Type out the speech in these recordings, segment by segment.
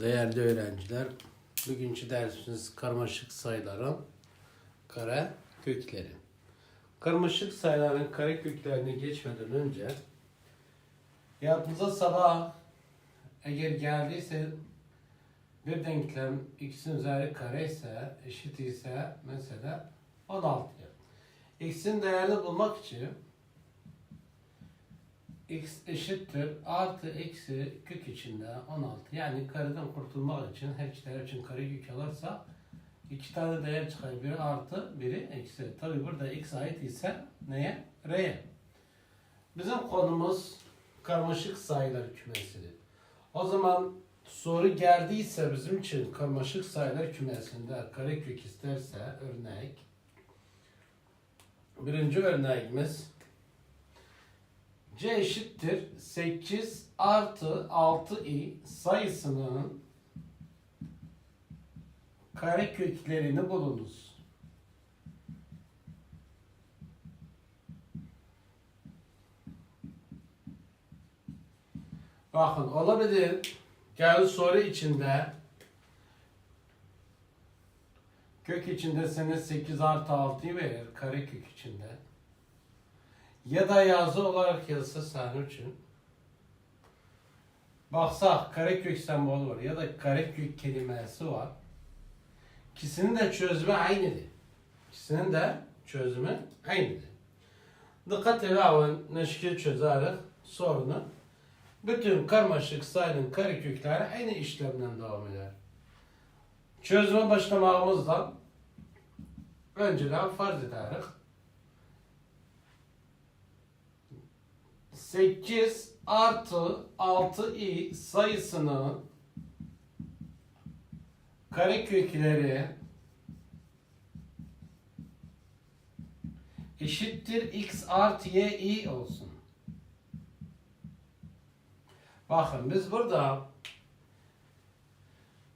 Değerli öğrenciler, bugünkü dersimiz karmaşık sayıların kare kökleri. Karmaşık sayıların kare köklerine geçmeden önce yanınıza sabah eğer geldiyse bir denklem x'in üzeri kare ise eşit ise mesela 16 x'in değerini bulmak için x eşittir. Artı eksi kök içinde 16 yani kareden kurtulmak için her iki taraf için kare kök alırsa iki tane değer çıkar. Biri artı biri eksi. Tabi burada x ait ise neye? R'ye. Bizim konumuz karmaşık sayılar kümesidir. O zaman soru geldiyse bizim için karmaşık sayılar kümesinde kare kök isterse örnek. Birinci örneğimiz C eşittir 8 artı 6i sayısının kare köklerini bulunuz. Bakın olabilir. Gel soru içinde kök içinde sana 8 artı 6'yı verir kare kök içinde ya da yazı olarak yazsa senin için baksak karekök sembolü var ya da karekök kelimesi var. İkisinin de çözümü aynıdır. İkisinin de çözümü aynıdır. Dikkat edin neşkil çözerek sorunu. Bütün karmaşık sayının karekökleri aynı işlemden devam eder. Çözüme başlamamızdan önceden farz ederek 8 artı 6i sayısının karekökleri eşittir x artı y i olsun. Bakın biz burada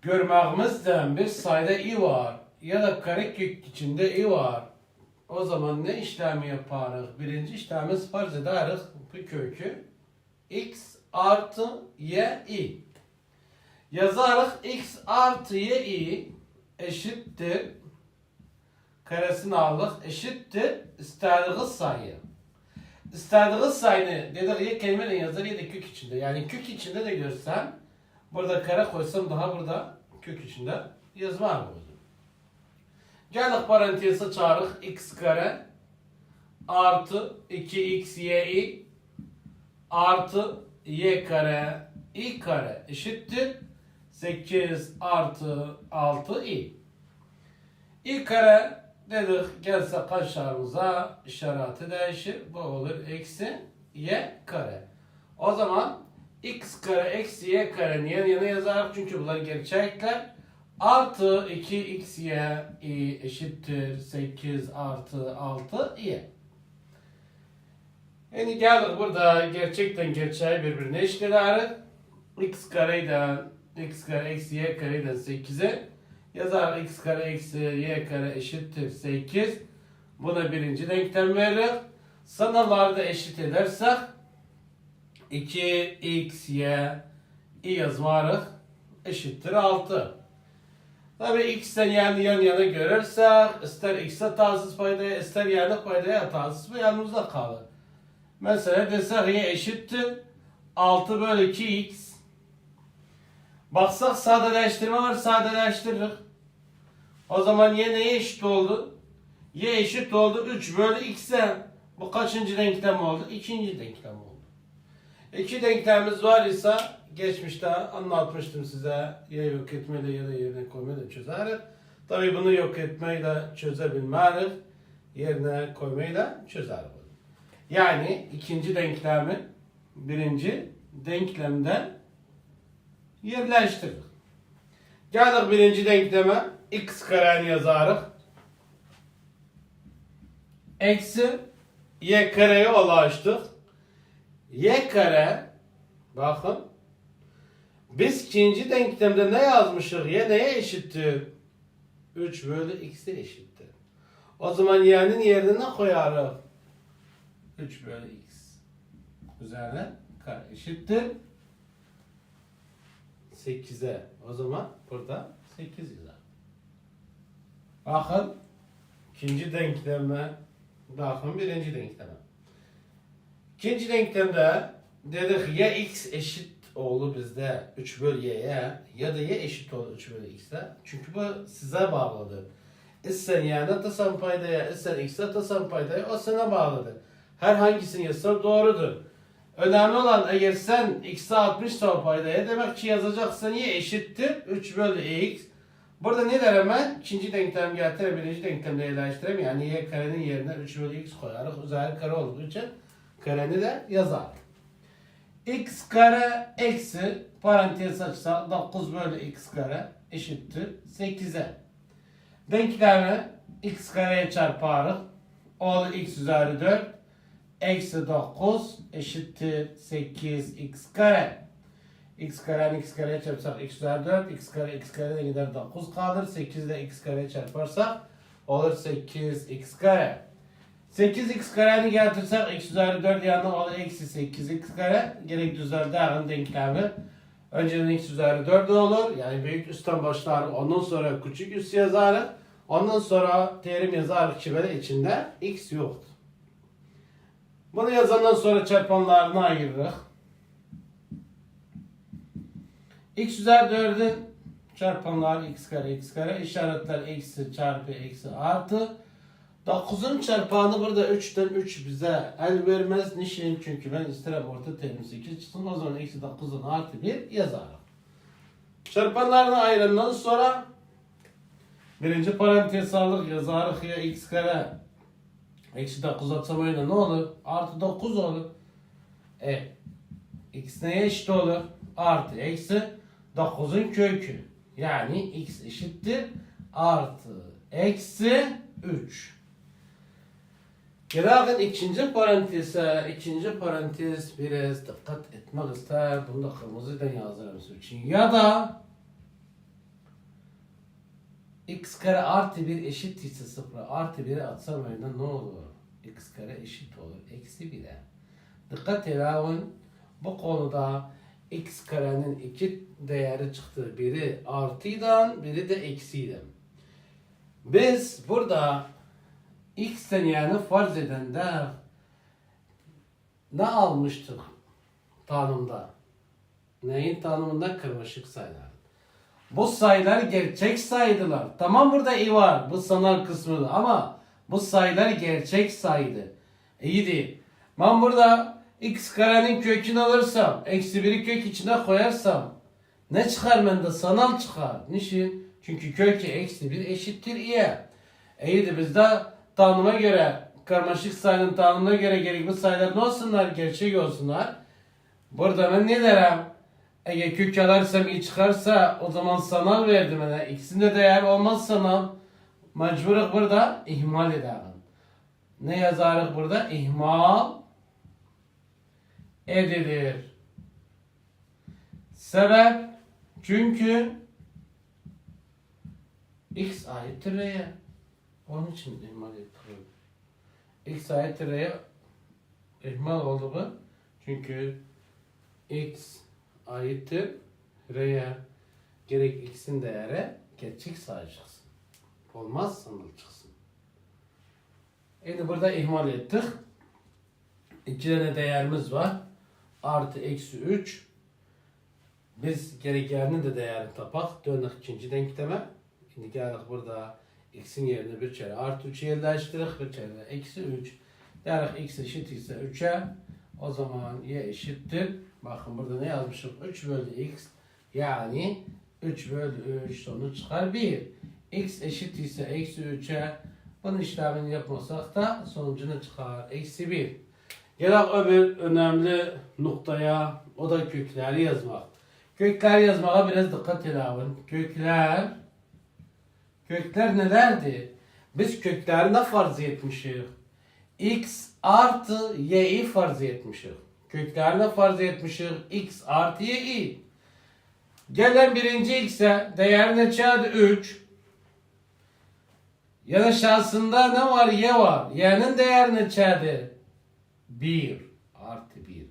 görmemizden bir sayıda i var ya da karekök içinde i var. O zaman ne işlemi yaparız? Birinci işlemimiz farz ederiz bu kökü x artı y i. Yazarız x artı y i eşittir karesini aldık eşittir istediğiniz sayı. İstediğiniz sayını dedik ya kelimeyle yazar ya da kök içinde. Yani kök içinde de görsem burada kare koysam daha burada kök içinde yazmam lazım. Geldik parantezi çağırık x kare artı 2xy artı y kare i kare eşittir 8 artı 6 i. i kare dedik gelse kaşlarımıza işareti değişir. Bu olur eksi y kare. O zaman x kare eksi y karenin yan yana yazarak çünkü bunlar gerçekler. Artı 2xy i eşittir 8 artı 6 y. Yani geldik burada gerçekten gerçeği birbirine eşitler. x kareyden x kare eksi y kareyden 8'e yazar x kare eksi y kare eşittir 8. Buna birinci denklem verir. Sınırlarda eşit edersek 2xy i yazmarız eşittir 6. Tabi x'ten yani yan yana görürsek ister x'e tatsız paydaya ister yerli paydaya tatsız bu yanımızda kalır. Mesela desek y eşittir 6 bölü 2x. Baksak sadeleştirme var sadeleştiririz. O zaman y neye eşit oldu? Y eşit oldu 3 bölü x'e. Bu kaçıncı denklem oldu? İkinci denklem oldu. İki denklemimiz var ise geçmişte anlatmıştım size ya yok etmeyle ya da yerine koymayla çözeriz. Tabi bunu yok etmeyle çözebilmeliyiz. Yerine koymayla çözeriz. Yani ikinci denklemi birinci denklemden yerleştirdik. Geldik birinci denkleme x kareni yazarız. Eksi y kareye ulaştık. Y kare bakın biz ikinci denklemde ne yazmışız? Y neye eşittir? 3 bölü x'e eşittir. O zaman y'nin yerine ne koyarız? 3 bölü x. Üzerine kare eşittir. 8'e. O zaman burada 8 yazar. Bakın ikinci denkleme bakın birinci denkleme. İkinci denklemde dedik ya x eşit oldu bizde 3 bölü y'ye ya da y eşit oldu 3 bölü x'e. Çünkü bu size bağlıdır. İsten y'ne atasan paydaya, isten x'e atasan paydaya o sana bağlıdır. Her hangisini yazsan doğrudur. Önemli olan eğer sen x'e 60 o paydaya demek ki yazacaksın y eşittir 3 bölü x. Burada ne der hemen? İkinci denklem getirir, birinci denklemle yerleştirelim. Yani y karenin yerine 3 bölü x koyarız. Üzeri kare olduğu için kareni de yazar. x kare eksi parantez açsa 9 bölü x kare eşittir 8'e. Denklemi x kareye çarparız. Olur x üzeri 4 eksi 9 eşittir 8x kare. x karenin x kareye çarpsak x üzeri 4 x kare x kareden gider 9 kalır. 8 ile x kareye çarparsak olur 8x kare. 8x kareni getirsek x üzeri 4 yanına olur eksi 8x kare. Gerek düzeldi denklemi. Önceden x üzeri 4 olur. Yani büyük üstten başlar. Ondan sonra küçük üst yazarız. Ondan sonra terim yazarız ki böyle içinde x yoktur. Bunu yazandan sonra çarpanlarını ayırırız. x üzeri 4'ün çarpanları x kare x kare işaretler eksi çarpı eksi artı 9'un çarpanı burada 3'ten 3 bize el vermez. Niçin? Çünkü ben isterim orta terim 8 çıksın. O zaman eksi 9'dan artı 1 yazarım. Çarpanlarını ayırından sonra birinci parantez aldık yazarız ya x kare eksi 9 atsam öyle ne olur? Artı 9 olur. E x neye eşit olur? Artı eksi 9'un kökü. Yani x eşittir artı eksi 3. Gelakın ikinci paranteze, ikinci parantez biraz dikkat etmek ister. Bunu da kırmızıdan yazarım sizin için. Ya da x kare artı 1 eşit ise 0 artı 1'e atsam öyle ne olur? x kare eşit olur. Eksi 1'e. Dikkat edin. Bu konuda x karenin iki değeri çıktı. Biri artıydı, biri de eksiydi. Biz burada x'ten yani farz eden de ne almıştık tanımda? Neyin tanımında? Kırmışık sayılar. Bu sayılar gerçek saydılar. Tamam burada i var. Bu sanal kısmı ama bu sayılar gerçek saydı. İyiydi. Ben burada x karenin kökünü alırsam, eksi biri kök içine koyarsam ne çıkar bende? Sanal çıkar. Niçin? Çünkü kökü eksi bir eşittir i'ye. İyiydi bizde tanıma göre, karmaşık sayının tanımına göre gerekli sayılar ne olsunlar? Gerçek olsunlar. Burada ben ne derim? Eğer kök alarsam i çıkarsa o zaman sanal verdim. Yani ikisinde değer olmaz sanal. Mecburuk burada ihmal edelim. Ne yazarız burada? İhmal edilir. Sebep çünkü x aittir r'ye. Onun için ihmal ettiriyor. x aittir r'ye ihmal oldu. Çünkü x aittir r'ye gerek x'in değeri gerçek sayacaksın. Olmaz sanal çıksın. Yani burada ihmal ettik. İki tane değerimiz var. Artı eksi 3. Biz gerekeninin de değerini tapak. Döndük ikinci denkleme. Şimdi geldik burada x'in yerine bir kere artı 3'ü yerleştirdik. Bir kere eksi 3. Dedik x eşit ise 3'e. O zaman y eşittir. Bakın burada ne yazmışım? 3 bölü x. Yani 3 bölü 3 sonuç çıkar 1. x eşit ise eksi 3'e. Bunun işlemini yapmasak da sonucunu çıkar. Eksi 1. Gelen öbür önemli noktaya o da kökleri yazmak. Kökler yazmaya biraz dikkat edelim. Kökler kökler nelerdi? Biz köklerine farz etmişiz. x artı y'yi farz etmişiz. Köklerine farz etmişiz. x artı y'yi. Gelen birinci x'e değer ne çıkardı? 3. Ya da şansında ne var? Y var. Y'nin değeri ne çıkardı? 1 artı 1.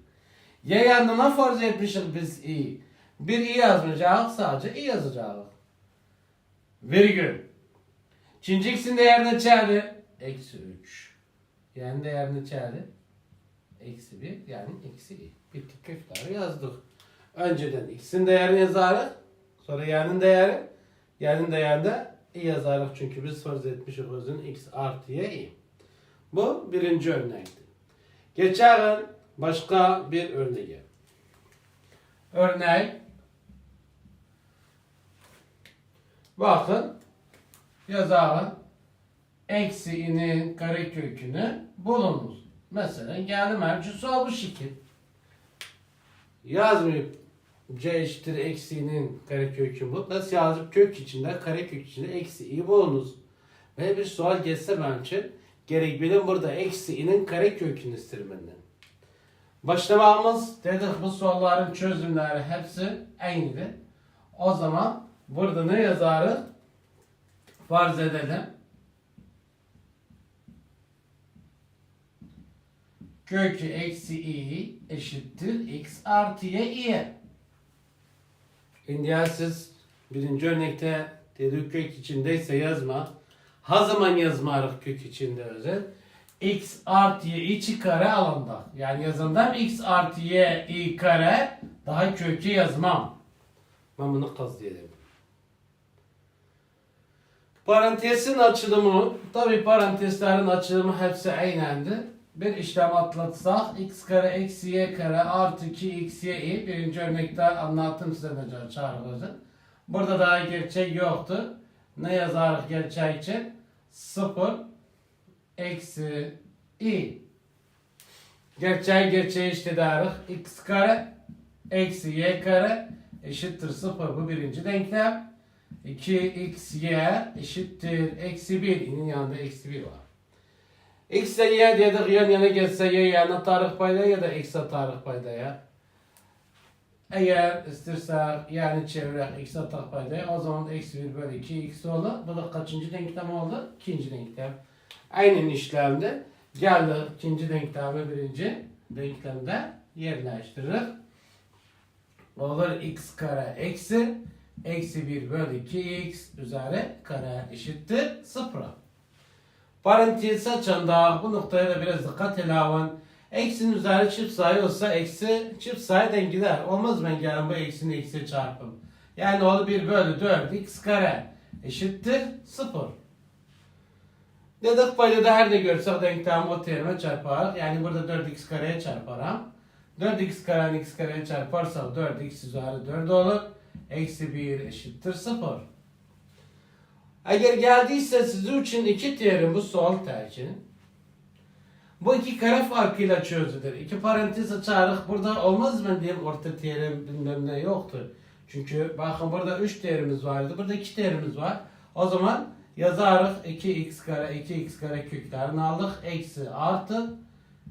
Y yanına farz etmişiz biz i. Bir i yazmayacağız sadece i yazacağız. Virgül. İkinci x'in değerini çağırdı. Eksi 3. Yani değerini çağırdı. Eksi 1 yani eksi i. Bittik kökleri yazdık. Önceden x'in değerini yazarız. Sonra y'nin değeri. Y'nin değerinde i yazarız. Çünkü biz farz etmişiz özün x artıya i. Bu birinci örnekti. Geçelim başka bir örneğe. Örnek Bakın yazalım. Eksi i'nin karekökünü bulunuz. Mesela geldi mevcut bu şekil. Yazmayıp c eşittir eksiğinin karekökünü bul. Nasıl yazıp kök içinde karekök içinde eksi i bulunuz. Ve bir sual geçse benim için gerek benim burada eksi i'nin karekökünü isterim benden. Başlamamız dedik bu soruların çözümleri hepsi aynıdır. O zaman burada ne yazarız? Farz edelim. Kökü eksi i eşittir x artı y i. Şimdi ya siz birinci örnekte dedik kök içindeyse yazma. Ha zaman yazmarız kök içinde özel. x artı y içi kare alanda. Yani yazımdan x artı y i kare daha kökü yazmam. Ben bunu kazıyorum. Parantezin açılımı, tabi parantezlerin açılımı hepsi aynendir. Bir işlem atlatsak x kare eksi y kare artı 2 x y i birinci örnekte anlattım size de çağrılırdı. Burada daha gerçek yoktu. Ne yazarız gerçek için? 0 eksi i. Gerçeği gerçeği işte deriz. x kare eksi y kare eşittir 0 bu birinci denklem. 2xy eşittir eksi 1. İ'nin yanında eksi 1 var. X ile y dedik yan yana gelse y yana tarih payda ya da x'e tarih paydaya. Eğer istersek yani çevirek x'e tarih paydaya o zaman eksi 1 bölü 2 x olur. Bu da kaçıncı denklem oldu? İkinci denklem. Aynı işlemde geldi ikinci denklemi birinci denklemde yerleştirir. Olur x kare eksi eksi 1 bölü 2x üzeri kare eşittir 0. Parantez açanda bu noktaya da biraz dikkat edelim. Eksinin üzeri çift sayı olsa eksi çift sayıdan gider. Olmaz ben gelin bu eksini eksi çarpım. Yani olur 1 bölü 4 x kare eşittir 0. Dedik payda da her ne görsek denklemi o terime çarpar. Yani burada 4x kareye çarparım. 4x kare x kareye çarparsak 4x üzeri 4 olur. Eksi 1 eşittir 0. Eğer geldiyse sizin için iki terim bu sual tercih. Bu iki kare farkıyla çözülür. İki parantez açarız. Burada olmaz mı diyeyim orta terim bilmem ne yoktur. Çünkü bakın burada 3 terimimiz vardı. Burada 2 terimimiz var. O zaman yazarız 2x kare 2x kare köklerini aldık. Eksi artı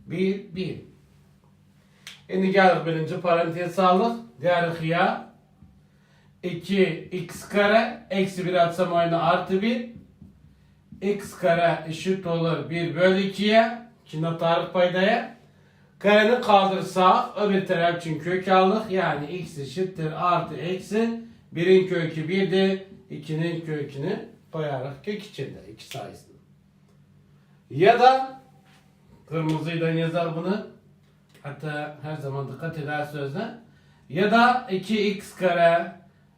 1 1. Şimdi geldik birinci parantez aldık. Diğer ya 2x kare eksi 1 atsam oyuna artı 1 x kare eşit olur 1 bölü 2'ye şimdi tarih paydaya. Kareni kaldırsak öbür taraf için kök aldık. Yani x eşittir artı eksi 1'in kökü 1'dir 2'nin kökünü koyarız kök içinde iki sayısını. Ya da kırmızıyla yazar bunu. Hatta her zaman dikkat eder sözde ya da 2x kare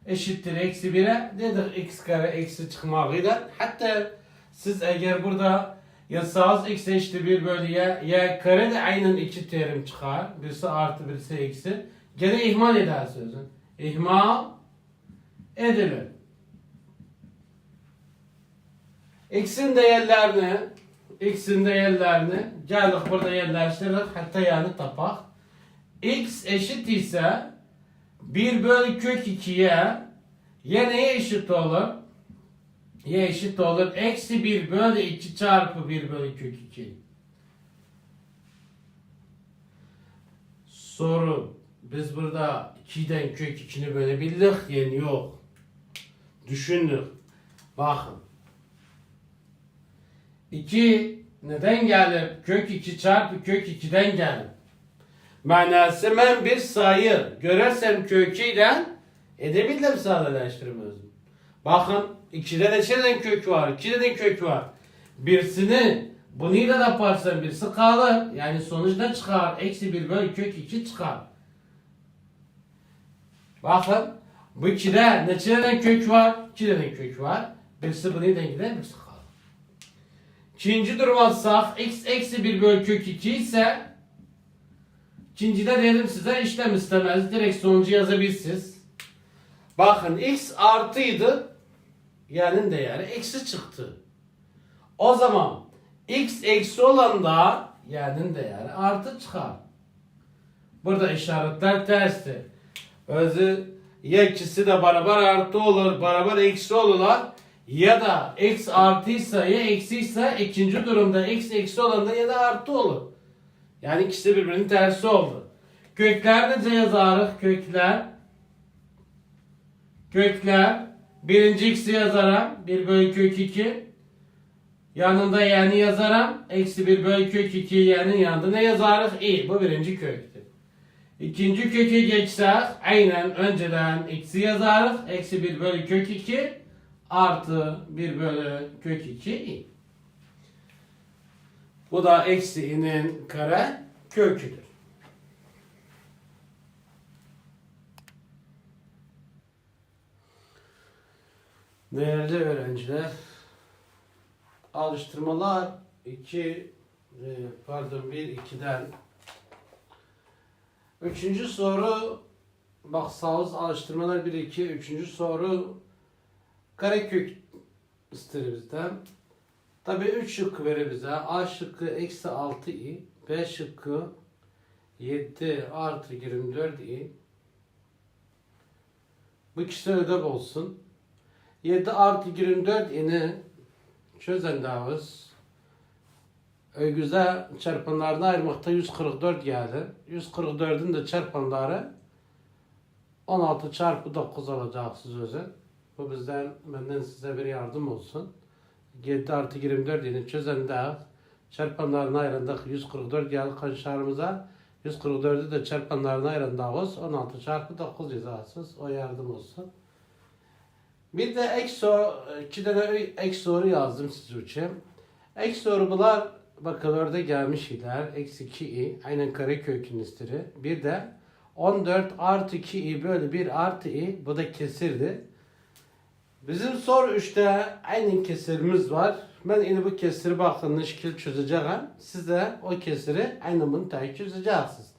eşittir eksi 1'e dedik x kare eksi çıkmakıyla hatta siz eğer burada yazsanız x eşittir 1 bölü y, y kare de aynen iki terim çıkar. Birisi artı birisi eksi. Gene ihmal eder sözün. İhmal edilir. X'in değerlerini X'in değerlerini geldik burada yerleştirdik. Hatta yani tapak. X eşit ise 1 bölü kök 2'ye y neye eşit olur? Y eşit olur. Eksi 1 bölü 2 çarpı 1 bölü kök 2. Soru. Biz burada 2'den kök 2'ni bölebildik. Yani yok. Düşündük. Bakın. 2 neden gelir? Kök 2 çarpı kök 2'den gelir. Manası ben bir sayı görersem köküyle Edebildim sadeleştirmemiz. Bakın ikide neçeden kök var? İkide kök var. Birisini bunuyla da yaparsan birisi kalır. Yani sonuç ne çıkar? Eksi 1 bölü kök 2 çıkar. Bakın bu ikide neçeden kök var? İkiden kök var. Birisi bunu gider birisi kalır. İkinci durum alsak x eksi 1 bölü kök 2 ise ikincide dedim size işlem istemez. Direkt sonucu yazabilirsiniz. Bakın x artıydı. Y'nin değeri eksi çıktı. O zaman x eksi olan da y'nin değeri artı çıkar. Burada işaretler tersti. Özü ya ikisi de beraber artı olur, beraber eksi olurlar. Ya da x artıysa ya eksiyse ikinci durumda x eksi olan da ya da artı olur. Yani ikisi birbirinin tersi oldu. Kökler nece yazarız? Kökler Kökler birinci x'i yazarım. 1 bölü kök 2. Yanında yani yazarım. Eksi 1 bölü kök 2 yani yanında ne yazarız? i. Bu birinci köktür. İkinci köke geçsek aynen önceden x'i yazarız. Eksi 1 bölü kök 2 artı 1 bölü kök 2 i. Bu da eksi i'nin kare köküdür. Değerli öğrenciler, alıştırmalar 2 pardon 1 2'den Üçüncü soru bak sağız alıştırmalar 1 2 üçüncü soru karekök ister bizden. Tabi 3 şıkkı verir bize. A şıkkı eksi 6 i. B şıkkı 7 artı 24 i. Bu ikisi ödev olsun. 7 artı 24 ini çözen davız. Ögüze çarpanlarını ayırmakta 144 geldi. 144'ün de çarpanları 16 çarpı 9 alacaksınız özel. Bu bizden benden size bir yardım olsun. 7 artı 24 ini çözen davız. Çarpanlarını ayırandık 144 geldi kaçlarımıza. 144'ü de çarpanlarına ayırandığımız 16 çarpı 9 yazarsınız. O yardım olsun. Bir de ek soru, iki tane ek soru yazdım siz için. Ek sorular bakın orada gelmiş iler. Eksi 2i aynen karekökün istiri. Bir de 14 artı 2i böyle 1 artı i bu da kesirdi. Bizim soru 3'te aynen kesirimiz var. Ben yine bu kesiri bakın şekil çözeceğim. Siz de o kesiri aynen bunu takip çözeceksiniz.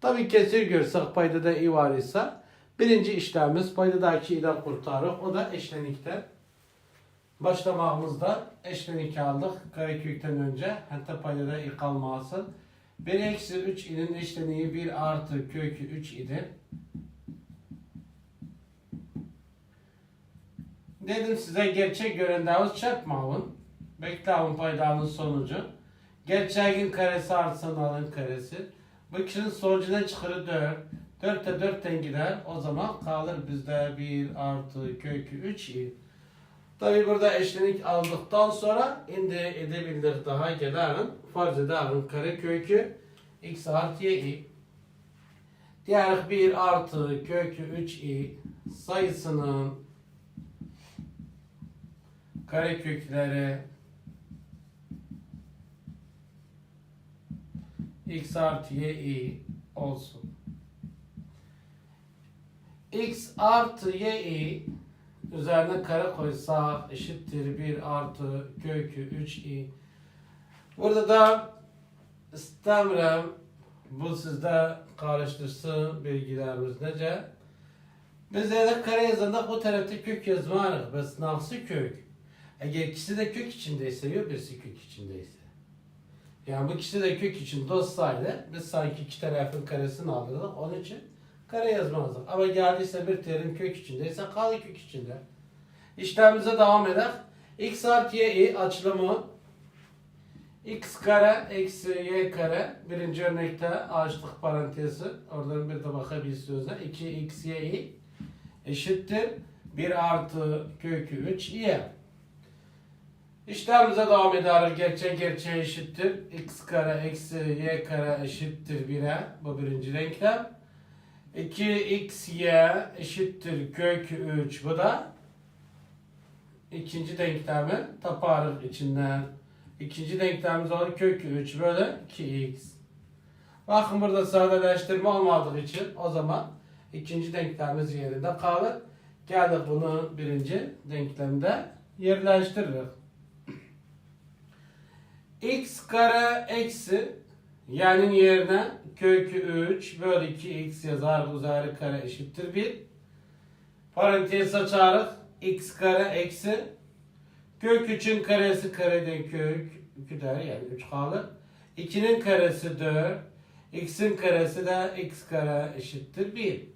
Tabii kesir görsek payda da i var ise Birinci işlemimiz paydadaki ile kurtarır. O da eşlenikten. Başlamağımızda eşlenik aldık. Karekökten önce. Hatta paydada i kalmasın. 1 eksi 3 inin eşleniği 1 artı kökü 3 idi. Dedim size gerçek göründüğümüz çarpmağın. Beklavın paydanın sonucu. Gerçeğin karesi artı alın karesi. Bu ikisinin sonucu ne çıkarır? 4. 4 de 4'ten gider. O zaman kalır bizde 1 artı kökü 3 i. Tabi burada eşlenik aldıktan sonra indi edebilir daha gelerin farz ederin kare kökü x artı i. Diğer 1 artı kökü 3 i sayısının kare kökleri x artı y olsun x artı y üzerine kare koysak eşittir 1 artı kökü 3i. Burada da istemrem bu sizde karıştırsın bilgilerimiz nece. Biz de kare yazanda bu tarafta kök yazmarız. Bes nasıl kök? Eğer ikisi de kök içindeyse yok birisi kök içindeyse. Yani bu ikisi de kök içinde olsaydı biz sanki iki tarafın karesini alırdık. Onun için kare yazmazdık. Ama geldiyse bir terim kök içindeyse kalı kök içinde. İşlemimize devam eder. x artı y açılımı x kare eksi y kare birinci örnekte açtık parantezi. Oradan bir de bakabilirsiniz. 2x y eşittir 1 artı kökü 3 y. İşlemimize devam eder. Gerçek gerçeğe eşittir. x kare eksi y kare eşittir 1'e. Bu birinci denklem. 2xy eşittir kök 3. Bu da ikinci denklemi taparız içinden. İkinci denklemimiz olur kök 3 bölü 2x. Bakın burada sadeleştirme olmadığı için o zaman ikinci denklemimiz yerinde kalır. Geldik bunu birinci denklemde yerleştiririz. X kare eksi yani yerine kök 3 bölü 2x yazar üzeri kare eşittir 1. Parantez açarız. x kare eksi kök 3'ün karesi kareden kök 2 der yani 3 kalır. 2'nin karesi 4. x'in karesi de x kare eşittir 1.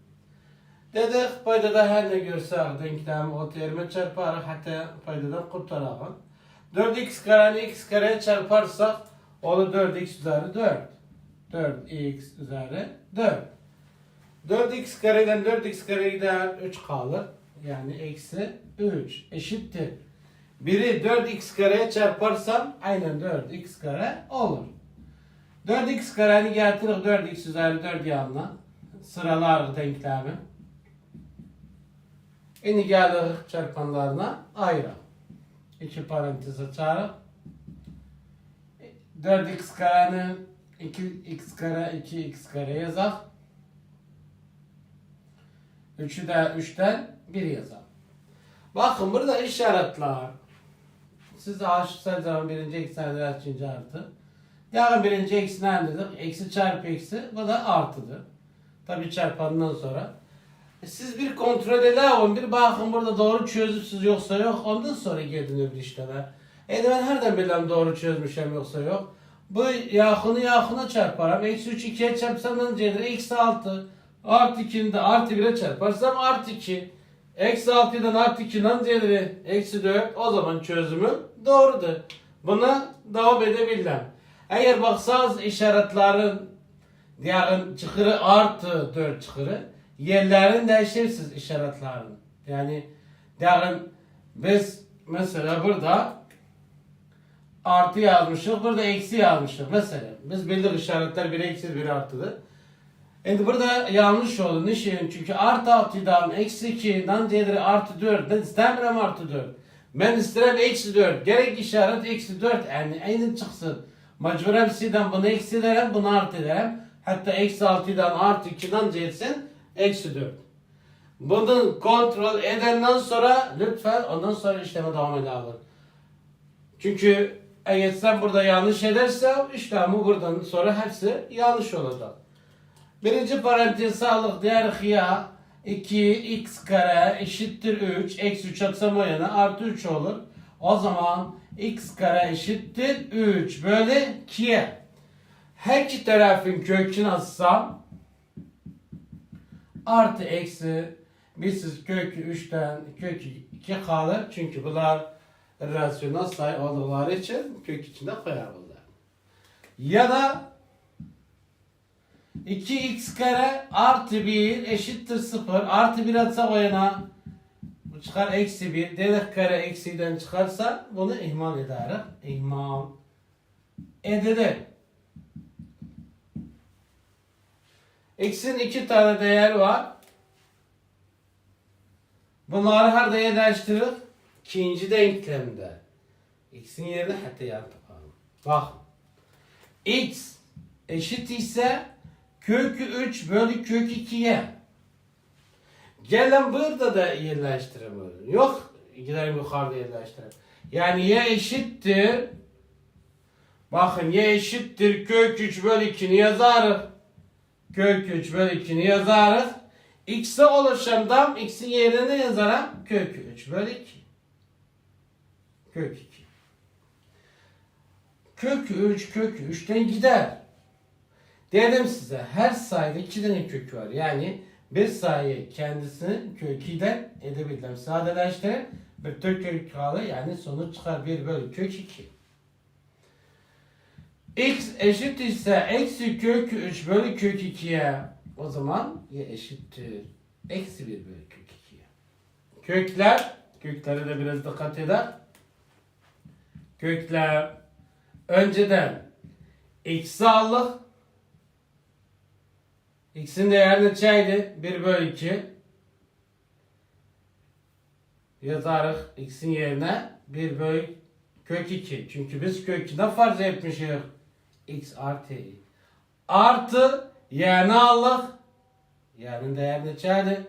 Dedik paydada her ne görsek denklem o terime çarparız hatta paydadan kurtaralım. 4x kareni x kareye çarparsak onu 4x üzeri 4. 4x üzeri 4. 4x kareden 4x kare gider 3 kalır. Yani eksi 3 eşittir. Biri 4x kareye çarparsam aynen 4x kare olur. 4x kareni getirir 4x üzeri 4 yanına. Sıralar denklemi. Eni gelir çarpanlarına ayrı. İki parantez açarım. 4x karenin 2x kare 2x kare yazar. 3'ü de 3'ten 1 yazar. Bakın burada işaretler. Siz aşırı zaman birinci nedir, ikinci artı. Yani birinci eksi nedir? Eksi çarpı eksi. Bu da artıdır. Tabi çarpandan sonra. E Siz bir kontrol edin, bir bakın burada doğru çözürsüz yoksa yok. Ondan sonra girdin öbür işleme. E ben nereden bileyim doğru çözmüşüm yoksa yok. Bu yakını yakına çarparım. Eksi 3 2'ye çarpsam ne gelir? Eksi 6. Artı 2'ni de artı 1'e çarparsam artı 2. Eksi 6'dan artı 2'den gelir? Eksi 4. O zaman çözümü doğrudur. Buna devam edebilirim. Eğer baksanız işaretlerin yani çıkırı artı 4 çıkırı yerlerini değişirirsiniz işaretlerin. Yani yani biz mesela burada artı yazmışız, burada eksi yazmışız. Mesela biz bildik işaretler bir eksi bir artıdır. Şimdi burada yanlış oldu. Niçin? Çünkü artı 6'dan eksi 2'den gelir artı 4. Ben istemiyorum artı 4. Ben isterim eksi 4. Gerek işaret eksi 4 yani aynı çıksın. Mecburen C'den bunu eksi ederim, bunu artı ederim. Hatta eksi 6'dan artı 2'den gelsin eksi 4. Bunu kontrol edenden sonra lütfen ondan sonra işleme devam edelim. Çünkü eğer sen burada yanlış edersen işlemi buradan sonra hepsi yanlış olacak. Birinci parantez sağlık diğer hıya 2x kare eşittir 3 eksi 3 atsam o yana artı 3 olur. O zaman x kare eşittir 3 böyle 2'ye. Her iki tarafın kökünü atsam artı eksi birsiz kök 3'ten kök 2 kalır. Çünkü bunlar rasyonel sayı oldukları için kök içinde koyabilirler. Ya da 2x kare artı 1 eşittir 0 artı 1 atsa o yana bu çıkar eksi 1 dedik kare eksiden çıkarsa bunu ihmal ederiz. İhmal edilir. X'in iki tane değer var. Bunları her değer değiştirir. İkinci denklemde. X'in yerine hatta yapalım. Bak. X eşit ise kök 3 bölü kök 2'ye. Gelen burada da yerleştirelim. Yok gidelim yukarıda yerleştirelim. Yani y eşittir. Bakın y eşittir kök 3 bölü 2'ni yazarız. Kök 3 bölü 2'ni yazarız. X'e oluşan dam x'in yerine ne yazarım? Kök 3 bölü 2. Kök 2. Kök 3 kök 3'ten gider. Dedim size her sayıda iki tane kökü var. Yani bir sayı kendisini köküden edebilirim. Sadeleştirin bir tür kök kalır. Yani sonuç çıkar 1 bölü kök 2. X eşit ise eksi kök 3 bölü kök 2'ye o zaman y eşittir. Eksi 1 bölü kök 2'ye. Kökler, köklere de biraz dikkat eder. Kökler önceden eksi aldık. X'in değeri neçeydi? 1 bölü 2. Yazarız X'in yerine 1 bölü kök 2. Çünkü biz kök 2'den farz etmişiz. X artı. Artı yani aldık. Yani değer neçeydi?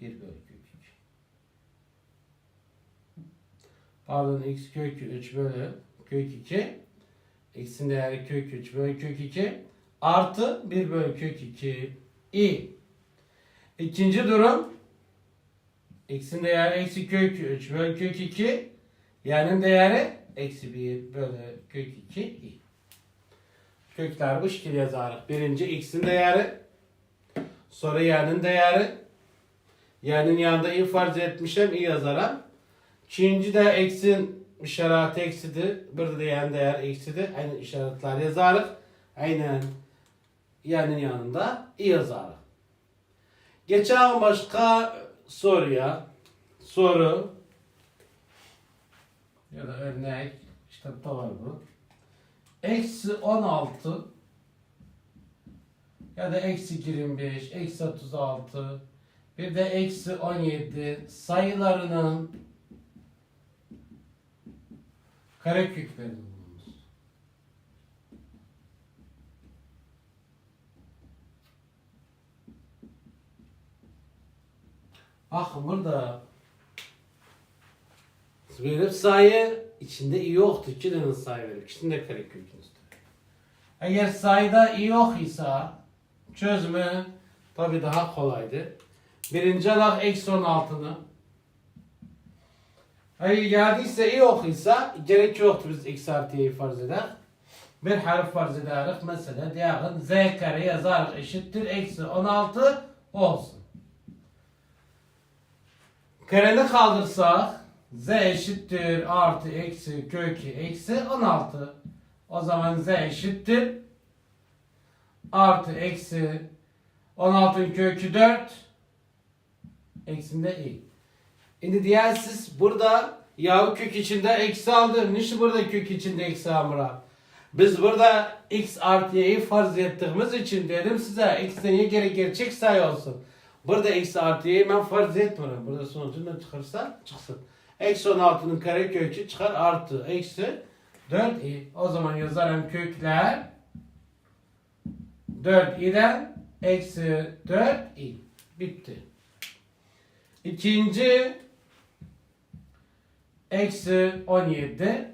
1 bölü kök 2. Pardon x kök 3 bölü kök 2. X'in değeri kök 3 bölü kök 2. Artı 1 bölü kök 2 i. İkinci durum x'in değeri eksi kök 3 bölü kök 2. Y'nin değeri eksi 1 bölü kök 2 i. Kökler bu şekilde yazarız. Birinci x'in değeri. Sonra y'nin değeri. Y'nin yanında i farz etmişim i yazarım. İkinci de eksin işareti eksidir. Burada da y'nin değer eksidir. Aynı işaretler yazarız. Aynen y'nin yanında i yazarız. Geçen başka soruya soru ya da örnek bu var bu. Eksi 16 ya da eksi 25, eksi 36 bir de eksi 17 sayılarının kareköklerini bulunuz. Bakın burada. Verip sayı içinde i yoktu. İki tane sayı verip içinde karekökünü istiyor. Eğer sayıda i yok ise çözümü tabi daha kolaydı. Birinci alak eksi 16'nı. Eğer geldiyse i yok ise gerek yoktu biz x artı farz eder. Bir harf farz ederiz. Mesela diyelim z kare yazarız eşittir eksi 16 olsun. Kareni kaldırsak z eşittir artı eksi kökü eksi 16. O zaman z eşittir artı eksi 16'ın kökü 4 eksinde i. Şimdi diyersiniz burada yahu kök içinde eksi aldı. Niçin burada kök içinde eksi amra? Biz burada x artı y'yi farz ettiğimiz için dedim size x'ten y geri gerçek sayı olsun. Burada x artı y'yi ben farz etmiyorum. Burada sonucu ne çıkarsa çıksın. Eksi 16'nın kare kökü çıkar artı eksi 4 i. O zaman yazarım kökler 4 i'den eksi 4 i. Bitti. İkinci eksi 17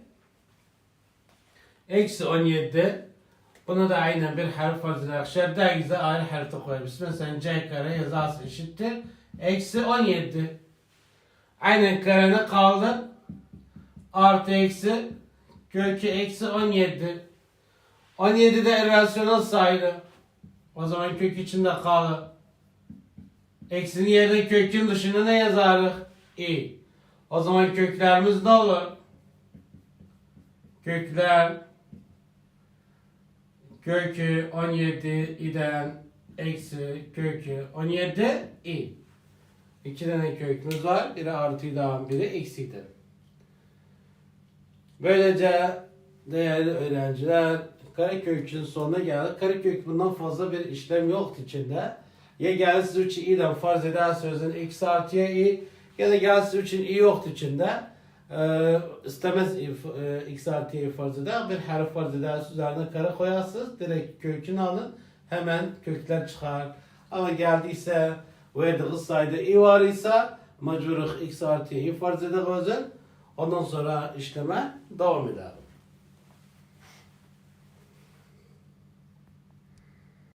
eksi 17 bunu da aynen bir harf ederek şerden gize ayrı harfi koyabiliriz. Mesela c kare yazası eşittir. Eksi 17. Aynen karene kaldı. Artı eksi kökü eksi 17. 17 de irrasyonel sayı. O zaman kök içinde kalır. Eksinin yerine kökün dışında ne yazarız? i. O zaman köklerimiz ne olur? Kökler kökü 17 iden eksi kökü 17 i. İki tane kökümüz var. Biri artıydı, biri eksiydi. Böylece değerli öğrenciler Karekök'ün sonuna geldik. Karekök bundan fazla bir işlem yoktu içinde. Ya gelsiz için i'den farz eder sözün x artıya i ya da gelsiz için i yoktu içinde. Ee, istemez e, x artıya farz eder. Bir harf farz eder üzerine kare koyarsınız. Direkt kökünü alın. Hemen kökler çıkar. Ama geldiyse verdiğiniz sayıda i var ise mecburuk x artıya i farz özün. Ondan sonra işleme devam eder.